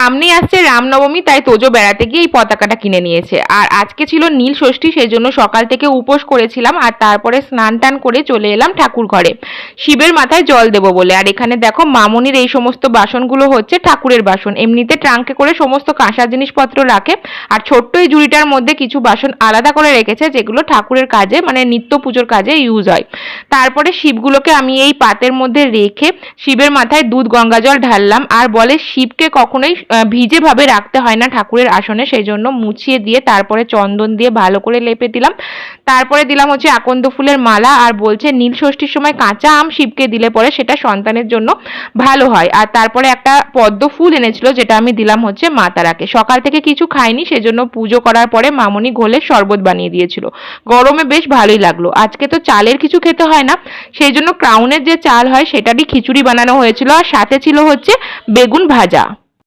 সামনেই আসছে রামনবমী, তাই তোজো বেড়াতে গিয়ে এই পতাকাটা কিনে নিয়েছে। আর আজকে ছিল নীল ষষ্ঠী সেই জন্য সকাল থেকে উপোস করেছিলাম আর তারপরে স্নান টান করে চলে এলাম ঠাকুর ঘরে। শিবের মাথায় জল দেবো বলে। আর এখানে দেখো মামনির এই সমস্ত বাসনগুলো হচ্ছে ঠাকুরের বাসন। এমনিতে ট্রাঙ্কে করে সমস্ত কাঁসার জিনিসপত্র রাখে আর ছোট্ট এই ঝুড়িটার মধ্যে কিছু বাসন আলাদা করে রেখেছে, যেগুলো ঠাকুরের কাজে মানে নিত্য পুজোর কাজে ইউজ হয়। তারপরে শিবগুলোকে আমি এই পাতের মধ্যে রেখে শিবের মাথায় দুধ গঙ্গা জল ঢাললাম। আর বলে শিবকে কখনোই আহ, ভিজে ভাবে রাখতে হয় না ঠাকুরের আসনে সেই জন্য মুছিয়ে দিয়ে তারপরে চন্দন দিয়ে ভালো করে লেপে দিলাম। তারপরে দিলাম হচ্ছে আকন্দ ফুলের মালা আর বলছে নীল ষষ্ঠীর সময় কাঁচা আম শিবকে দিলে পরে সেটা সন্তানের জন্য ভালো হয়। আর তারপরে একটা পদ্ম ফুল এনেছিল যেটা আমি দিলাম হচ্ছে মা তারাকে। সকাল থেকে কিছু খাইনি সেজন্য পুজো করার পরে মামনি ঘোলের শরবত বানিয়ে দিয়েছিল। গরমে বেশ ভালোই লাগল। আজকে তো চালের কিছু খেতে হয় না সেই জন্য ক্রাউনের যে চাল হয় সেটারই খিচুড়ি বানানো হয়েছিল আর সাথে ছিল হচ্ছে বেগুন ভাজা।